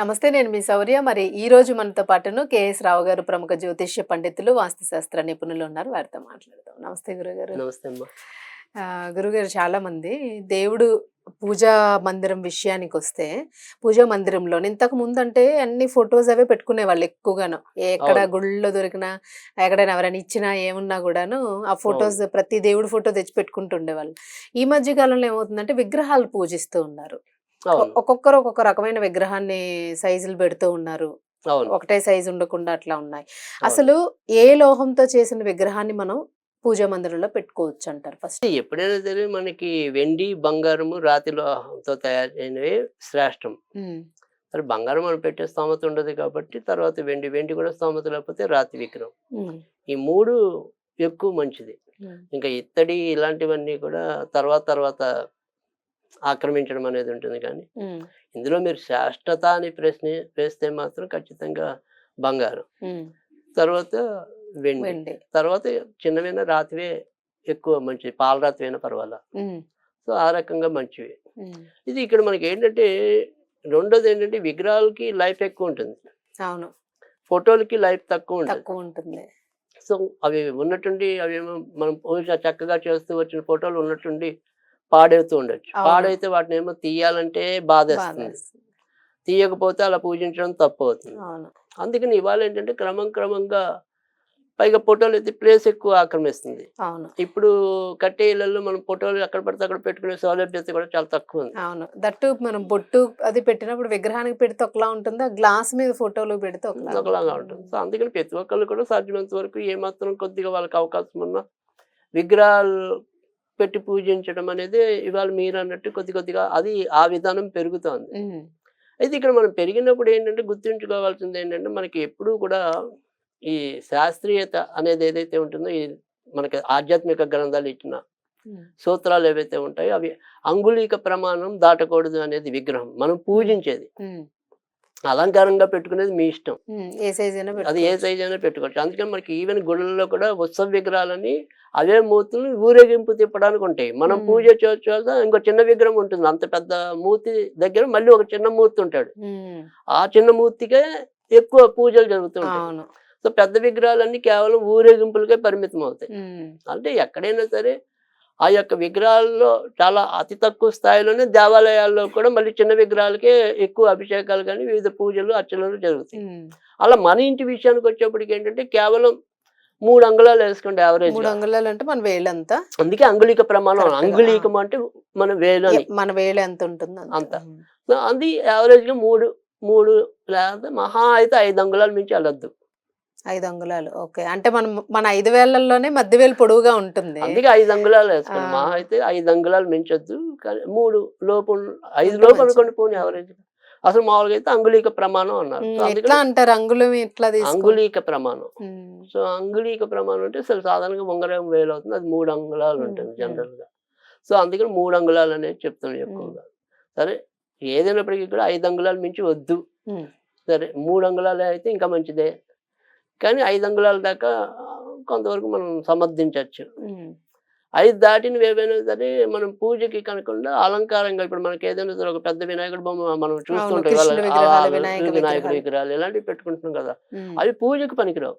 నమస్తే నేను మీ శౌర్య. మరి ఈ రోజు మనతో పాటును కేఎస్ రావు గారు ప్రముఖ జ్యోతిష్య పండితులు వాస్తుశాస్త్ర నిపుణులు ఉన్నారు. వారితో మాట్లాడదాం. నమస్తే గురుగారు. నమస్తే గురుగారు చాలా మంది దేవుడు పూజా మందిరం విషయానికి వస్తే పూజా మందిరంలో ఇంతకు ముందు అంటే అన్ని ఫొటోస్ అవే పెట్టుకునే వాళ్ళు ఎక్కువగాను. ఎక్కడ. గుళ్ళో దొరికినా ఎక్కడైనా ఎవరైనా ఇచ్చినా ఏమున్నా కూడాను ఆ ఫొటోస్ ప్రతి దేవుడి ఫోటో తెచ్చి పెట్టుకుంటుండేవాళ్ళు ఈ మధ్య కాలంలో ఏమవుతుందంటే విగ్రహాలు పూజిస్తూ ఉన్నారు. ఒక్కొక్కరు ఒక్కొక్క రకమైన విగ్రహాన్ని సైజులు పెడుతూ ఉన్నారు. అవును. ఒకటే సైజు ఉండకుండా అట్లా ఉన్నాయి. అసలు ఏ లోహంతో చేసిన విగ్రహాన్ని మనం పూజా మందిరంలో పెట్టుకోవచ్చు అంటారు ఫస్ట్? ఎప్పుడైనా సరే మనకి వెండి బంగారము రాతి లోహంతో తయారు చేయనివి శ్రేష్టం మరి బంగారం మనం పెట్టే స్తోమత ఉండదు కాబట్టి తర్వాత వెండి వెండి కూడా స్తోమత లేకపోతే రాతి విగ్రహం. ఈ మూడు ఎక్కువ మంచిది. ఇంకా ఇత్తడి ఇలాంటివన్నీ కూడా తర్వాత తర్వాత ఆక్రమించడం అనేది ఉంటుంది కానీ ఇందులో మీరు శ్రేష్టత అని ప్రశ్న వేస్తే మాత్రం ఖచ్చితంగా బంగారం. తర్వాత వెండి. తర్వాత చిన్నవైన రాతివే ఎక్కువ మంచిది పాలరాతివైనా పర్వాలా? సో ఆ రకంగా మంచివి. ఇది ఇక్కడ మనకి ఏంటంటే రెండోది ఏంటంటే విగ్రహాలకి లైఫ్ ఎక్కువ ఉంటుంది. అవును. ఫోటోలకి లైఫ్ తక్కువ ఉంటుంది. తక్కువ ఉంటుంది. సో అవి ఉన్నట్టుండి అవి మనం చక్కగా చేస్తూ వచ్చిన ఫోటోలు ఉన్నట్టుండి పాడవుతూ ఉండొచ్చు. పాడైతే వాటిని ఏమో తీయాలంటే బాధేస్తుంది. తీయకపోతే అలా పూజించడం తప్పు అవుతుంది అవును. అందుకని ఇవాళ ఏంటంటే క్రమం క్రమంగా పైగా ఫోటోలు అయితే ప్లేస్ ఎక్కువ ఆక్రమిస్తుంది. అవును. ఇప్పుడు కట్టే ఇళ్ళలో మనం ఫోటోలు ఎక్కడ పడితే అక్కడ పెట్టుకునే సౌలభ్యత కూడా చాలా తక్కువ ఉంది. అవును. దట్టు మనం బొట్టు అది పెట్టినప్పుడు విగ్రహానికి పెడితే ఒకలా ఉంటుంది గ్లాస్ మీద ఫోటోలు పెడితే ఒకలా ఒకలాగా ఉంటుంది. సో అందుకని ప్రతి ఒక్కళ్ళు కూడా సాధ్యమైనంత వరకు ఏమాత్రం కొద్దిగా వాళ్ళకి అవకాశం ఉన్నా విగ్రహాలు పెట్టి పూజించడం అనేది ఇవాళ మీరు అన్నట్టు కొద్ది కొద్దిగా అది ఆ విధానం పెరుగుతోంది. అయితే ఇక్కడ మనం పెరిగినప్పుడు ఏంటంటే గుర్తుంచుకోవాల్సింది ఏంటంటే మనకి ఎప్పుడూ కూడా ఈ శాస్త్రీయత అనేది ఏదైతే ఉంటుందో ఈ మనకి ఆధ్యాత్మిక గ్రంథాలు ఇచ్చిన సూత్రాలు ఏవైతే ఉంటాయో అవి అంగుళీక ప్రమాణం దాటకూడదు అనేది విగ్రహం. మనం పూజించేది. అలంకారంగా పెట్టుకునేది మీ ఇష్టం. ఏ సైజ్ అయినా అది ఏ. సైజ్ అయినా పెట్టుకోవచ్చు. అందుకని మనకి ఈవెన్ గుళ్ళల్లో కూడా ఉత్సవ విగ్రహాలని అవే మూర్తులు ఊరేగింపు తిప్పడానికి ఉంటాయి. మనం. పూజ చేయొచ్చు ఇంకో చిన్న విగ్రహం ఉంటుంది. అంత పెద్ద మూర్తి దగ్గర మళ్ళీ ఒక చిన్న మూర్తి ఉంటాడు. ఆ చిన్న మూర్తికే ఎక్కువ పూజలు జరుగుతుంటాయి సో పెద్ద విగ్రహాలన్నీ కేవలం ఊరేగింపులకే పరిమితం అవుతాయి అంటే ఎక్కడైనా సరే ఆ యొక్క విగ్రహాల్లో చాలా అతి తక్కువ స్థాయిలోనే దేవాలయాల్లో కూడా మళ్ళీ చిన్న విగ్రహాలకే ఎక్కువ అభిషేకాలు కానీ వివిధ పూజలు అర్చనలు జరుగుతాయి. అలా మన ఇంటి విషయానికి వచ్చేప్పటికి ఏంటంటే కేవలం మూడు అంగుళాలు వేసుకోండి యావరేజ్ మూడు అంగుళాలు అంటే మన వేలంతా? అందుకే అంగుళీక ప్రమాణం అంగుళీకం అంటే మన వేలు మన వేలు ఎంత ఉంటుంది అంత. అది యావరేజ్గా మూడు మూడు లేదా మహా అయితే ఐదు అంగుళాలు మించి వెళ్ళొద్దు. ఐదు అంగుళాలు. ఓకే. అంటే మనం మన ఐదు వేలల్లోనే మధ్య వేలు పొడవుగా ఉంటుంది. అందుకే ఐదు అంగుళాలు వేసుకోండి. మహా అయితే ఐదు అంగుళాలు మించొద్దు. కానీ మూడు లోపు ఐదు లోపు. అనుకోండి పోనీ యావరేజ్ అసలు మామూలుగా అయితే అంగుళీక ప్రమాణం అన్నారు. ఎట్లా అంటారు? అంగుళం ఎట్లా అంగుళీక ప్రమాణం. సో అంగుళీక ప్రమాణం అంటే అసలు సాధారణంగా ఉంగరం వేలు అవుతుంది. అది మూడు అంగుళాలు. ఉంటుంది. జనరల్గా సో అందుకని మూడు అంగుళాలు అనేది చెప్తాను ఎక్కువగా. సరే ఏదైనప్పటికీ కూడా ఐదు అంగుళాలు మించి వద్దు. సరే మూడు అంగుళాలు అయితే ఇంకా మంచిదే. కానీ ఐదు అంగుళాల దాకా కొంతవరకు మనం సమర్థించవచ్చు. ఐదు దాటినవి ఏవైనా సరే మనం పూజకి కనకుండా అలంకారంగా ఇప్పుడు మనకి ఏదైనా సరే ఒక పెద్ద వినాయకుడు బొమ్మ మనం చూస్తుంటాం వినాయకుడి విగ్రహాలు. ఇలాంటివి పెట్టుకుంటున్నాం కదా అవి పూజకి పనికిరావు.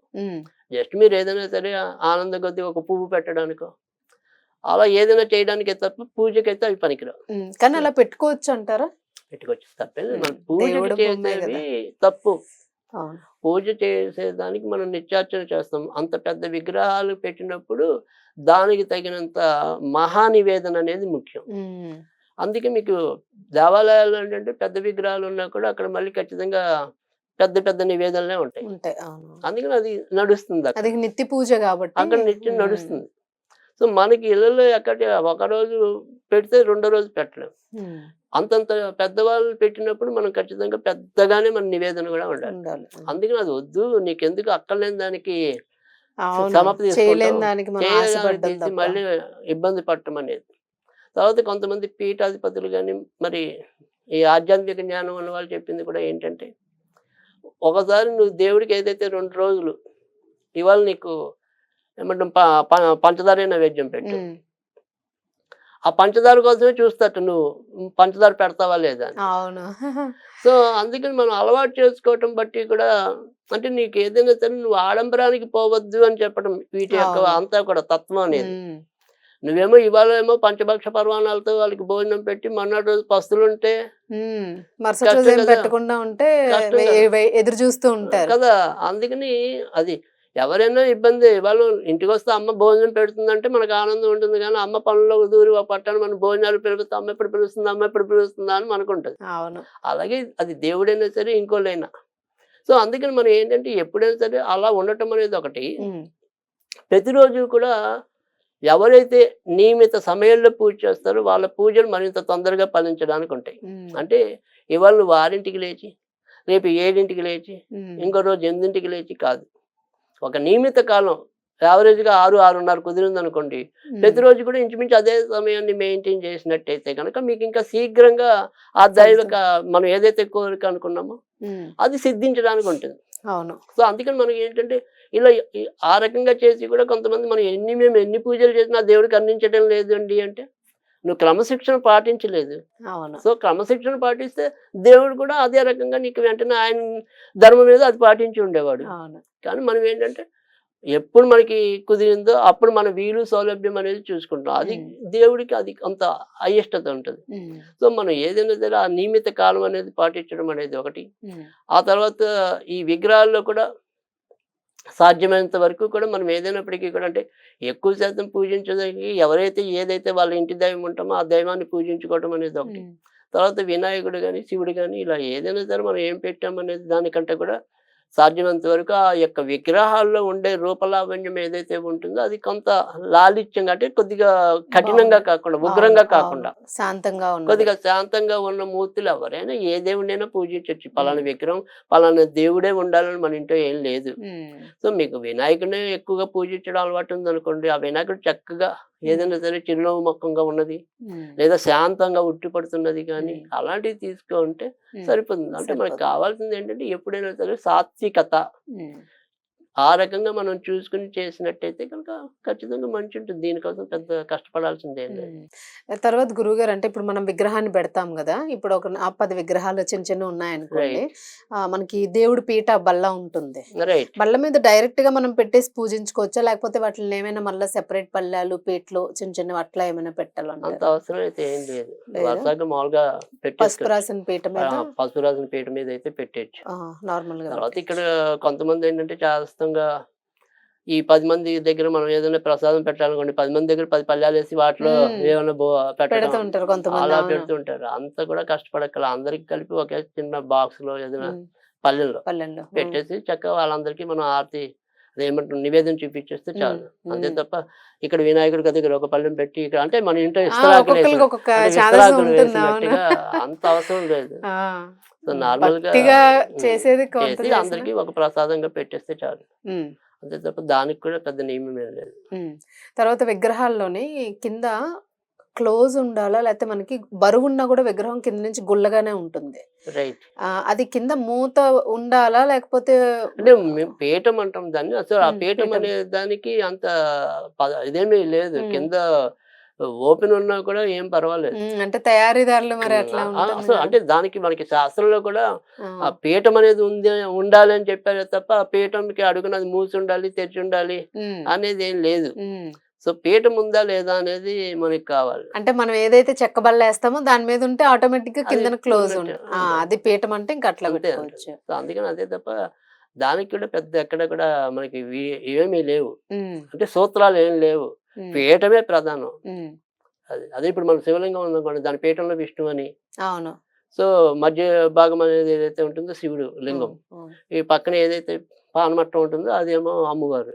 జస్ట్ మీరు ఏదైనా సరే ఆనంద కొద్ది ఒక పువ్వు పెట్టడానికో అలా ఏదైనా చేయడానికే తప్ప పూజకైతే అవి పనికిరావు. కానీ అలా పెట్టుకోవచ్చు అంటారా? పెట్టుకోవచ్చు. తప్పేం పూజకి చేసేవి తప్పు. పూజ చేసేదానికి మనం నిత్యార్చన చేస్తాం. అంత పెద్ద విగ్రహాలు పెట్టినప్పుడు దానికి తగినంత మహానివేదన అనేది ముఖ్యం. అందుకే మీకు దేవాలయాలు ఏంటంటే పెద్ద విగ్రహాలు ఉన్నా కూడా అక్కడ మళ్ళీ ఖచ్చితంగా పెద్ద పెద్ద నివేదనలే ఉంటాయి. అందుకని అది నడుస్తుంది. అది నిత్య పూజ కాబట్టి అక్కడ నిత్యం నడుస్తుంది. సో మనకి ఇళ్ళలో ఎక్కడ ఒక రోజు పెడితే రెండో రోజు పెట్టలేం. ఉమ్, అంతంత పెద్దవాళ్ళు పెట్టినప్పుడు మనం ఖచ్చితంగా పెద్దగానే మన నివేదన కూడా ఉండాలి. అందుకని అది వద్దు నీకెందుకు అక్కర్లేని దానికి మళ్ళీ ఇబ్బంది పడటం అనేది. తర్వాత కొంతమంది పీఠాధిపతులు కానీ మరి ఈ ఆధ్యాత్మిక జ్ఞానం ఉన్న వాళ్ళు చెప్పింది కూడా ఏంటంటే ఒకసారి నువ్వు దేవుడికి ఏదైతే రెండు రోజులు ఇవాళ నీకు ఏమంటాం ప- ప- పంచదార నైవేద్యం పెట్టు. ఆ పంచదార కోసమే చూస్తాట నువ్వు. పంచదార పెడతావా లేదా అవును. సో అందుకని మనం అలవాటు చేసుకోవటం బట్టి కూడా అంటే నీకు ఏదైనా సరే నువ్వు ఆడంబరానికి పోవద్దు అని చెప్పడం వీటి యొక్క. అంతా కూడా తత్వం అనేది. నువ్వేమో ఇవాళ ఏమో పంచభక్ష పర్వాణాలతో వాళ్ళకి భోజనం పెట్టి మొన్నటి రోజు పస్తులు ఉంటే. పెట్టకుండా ఉంటే ఎదురు చూస్తూ ఉంటారు. కదా. అందుకని అది ఎవరైనా ఇబ్బంది. వాళ్ళు ఇంటికి వస్తే అమ్మ భోజనం పెడుతుందంటే మనకు ఆనందం ఉంటుంది కానీ అమ్మ పనుల్లో దూరి ఒక పట్టాను మన భోజనాలు పిలుస్తుంది అమ్మ ఎప్పుడు పిలుస్తుంది అమ్మ ఎప్పుడు పిలుస్తుందా అని మనకుంటుంది. అవును. అలాగే అది దేవుడైనా సరే ఇంకోళ్ళైనా. సో అందుకని మనం ఏంటంటే ఎప్పుడైనా సరే అలా ఉండటం అనేది ఒకటి. ప్రతిరోజు కూడా ఎవరైతే నియమిత సమయంలో పూజ చేస్తారో వాళ్ళ పూజలు మరింత తొందరగా ఫలించడానికి ఉంటాయి. అంటే ఇవాళ నువ్వు ఆరింటికి లేచి రేపు ఏడింటికి లేచి ఇంకో రోజు ఎనిమిదింటికి లేచి కాదు. ఒక నియమిత కాలం. యావరేజ్గా ఆరు ఆరున్నర కుదిరింది అనుకోండి ప్రతిరోజు కూడా ఇంచుమించు అదే సమయాన్ని మెయింటైన్ చేసినట్టయితే కనుక మీకు ఇంకా శీఘ్రంగా ఆ దైవ క- మనం ఏదైతే కోరిక అనుకున్నామో అది సిద్ధించడానికి ఉంటుంది. అవును. సో అందుకని మనకి ఏంటంటే ఇలా ఆ రకంగా చేసి కూడా కొంతమంది మనం ఎన్ని మేము ఎన్ని పూజలు చేసినా దేవుడికి అందించడం లేదు అండి అంటే నువ్వు క్రమశిక్షణ పాటించలేదు. సో క్రమశిక్షణ పాటిస్తే దేవుడు కూడా అదే రకంగా నీకు వెంటనే ఆయన ధర్మం మీద అది పాటించి ఉండేవాడు. కానీ మనం ఏంటంటే ఎప్పుడు మనకి కుదిరిందో అప్పుడు మన వీలు సౌలభ్యం అనేది చూసుకుంటాం. అది. దేవుడికి అది అంత అయిష్టత ఉంటుంది. సో మనం ఏదైనా సరే ఆ నియమిత కాలం అనేది పాటించడం అనేది ఒకటి. ఆ తర్వాత ఈ విగ్రహాల్లో కూడా సాధ్యమైనంత వరకు కూడా మనం ఏదైనప్పటికీ కూడా అంటే ఎక్కువ శాతం పూజించడానికి ఎవరైతే ఏదైతే వాళ్ళ ఇంటి దైవం ఉంటామో ఆ దైవాన్ని పూజించుకోవడం అనేది ఒకటి. తర్వాత వినాయకుడు కానీ శివుడు కానీ ఇలా ఏదైనా సరే మనం ఏం పెట్టామనేది దానికంటే కూడా సాధ్యమైనంత వరకు ఆ యొక్క విగ్రహాల్లో ఉండే రూపలావణ్యం ఏదైతే ఉంటుందో అది కొంత లాలిత్యంగా అంటే కొద్దిగా కఠినంగా. కాకుండా ఉగ్రంగా కాకుండా. శాంతంగా కొద్దిగా శాంతంగా ఉన్న మూర్తులు ఎవరైనా ఏ దేవుడినైనా పూజించవచ్చు పలానా విగ్రహం పలానా దేవుడే ఉండాలని మన ఇంట్లో ఏం లేదు. సో మీకు వినాయకుడిని ఎక్కువగా పూజించడం అలవాటు ఉంది అనుకోండి ఆ వినాయకుడు చక్కగా ఏదైనా సరే చిరునవ్వు మొక్కంగా ఉన్నది లేదా శాంతంగా ఉట్టిపడుతున్నది కానీ. అలాంటివి తీసుకుంటే సరిపోతుంది. అంటే మనకు. కావాల్సింది ఏంటంటే ఎప్పుడైనా సరే సాత్వికత. ఆ రకంగా మనం చూసుకుని చేసినట్టయితే కనుక ఖచ్చితంగా మంచి ఉంటుంది. దీనికోసం పెద్ద కష్టపడాల్సింది. తర్వాత గురువు గారు అంటే ఇప్పుడు మనం విగ్రహాన్ని పెడతాం కదా ఇప్పుడు ఒక ఆ పది విగ్రహాలు చిన్న చిన్న ఉన్నాయనుకోండి ఆ, మనకి దేవుడి పీట బల్ల ఉంటుంది. రైట్. బల్ల మీద డైరెక్ట్గా మనం పెట్టేసి పూజించుకోవచ్చా? లేకపోతే వాటిని ఏమైనా మళ్ళీ సెపరేట్ పళ్ళాలు పీటలు చిన్న చిన్న అట్లా ఏమైనా అంత పెట్టాలంటారు అవసరం అయితే ఏం లేదు? వరుసగా మామూలుగా పసుపు రాసిన పీట మీద? పసుపు రాసిన పీట మీద అయితే పెట్టేయచ్చు. నార్మల్గా తర్వాత ఇక్కడ కొంతమంది ఏంటంటే శాస్త్రంగా ఈ పది మంది దగ్గర మనం ఏదైనా ప్రసాదం పెట్టాలనుకోండి పది మంది దగ్గర పది పళ్ళాలు వేసి వాటిలో. ఏమైనా పెట్టడం. అలా. పెడుతుంటారు. అంత కూడా కష్టపడక్కల అందరికి కలిపి ఒకే చిన్న బాక్స్లో ఏదైనా పల్లెల్లో పెట్టేసి చక్కగా వాళ్ళందరికీ మనం ఆరతి అదేమంటారు నివేదన చూపించేస్తే చాలు. అంతే. తప్ప ఇక్కడ వినాయకుడి దగ్గర ఒక పళ్ళెం పెట్టి ఇక్కడ అంటే మన ఇంట్లో ఇస్తరాకులు అంత అవసరం లేదు. సో నార్మల్గా చేసేది అందరికి ఒక ప్రసాదంగా పెట్టేస్తే చాలు. అంతే తప్ప దానికి కూడా పెద్ద నియమం ఏం లేదు. తర్వాత విగ్రహాల్లోని కింద క్లోజ్ ఉండాలా? లేకపోతే మనకి బరువు ఉన్నా కూడా విగ్రహం కింద నుంచి గుల్లగానే ఉంటుంది. రైట్. అది కింద మూత ఉండాలా? లేకపోతే అంటే మేము పీఠం అంటాం దాన్ని. అసలు ఆ పీఠం. అనే దానికి అంత ఇదేమీ లేదు. కింద ఓపెన్ ఉన్నా కూడా ఏం పర్వాలేదు. అంటే తయారీదారులు మరి అట్లా అసలు కదా. అంటే దానికి మనకి శాస్త్రంలో కూడా ఆ, పీఠం అనేది ఉంది ఉండాలి అని చెప్పారు తప్ప ఆ పీఠంకి అడుగున అది మూసి ఉండాలి తెరిచి ఉండాలి అనేది ఏం లేదు. సో పీఠం ఉందా లేదా అనేది మనకి కావాలి. అంటే మనం ఏదైతే చెక్క బల్ల వేస్తామో దాని మీద ఉంటే ఆటోమేటిక్గా కిందన క్లోజ్. అది పీఠం అంటే ఇంకా అట్లా అందుకని అదే తప్ప దానికి కూడా పెద్ద ఎక్కడ కూడా మనకి ఏమీ లేవు. అంటే సూత్రాలు ఏం లేవు. పీఠమే ప్రధానం. అది అదే ఇప్పుడు మన శివలింగం ఉందనుకోండి దాని పీఠంలో విష్ణు అని. అవును. సో మధ్య భాగం అనేది ఏదైతే ఉంటుందో శివుడు లింగం. ఈ పక్కన ఏదైతే పానమట్టం ఉంటుందో అదేమో అమ్మవారు.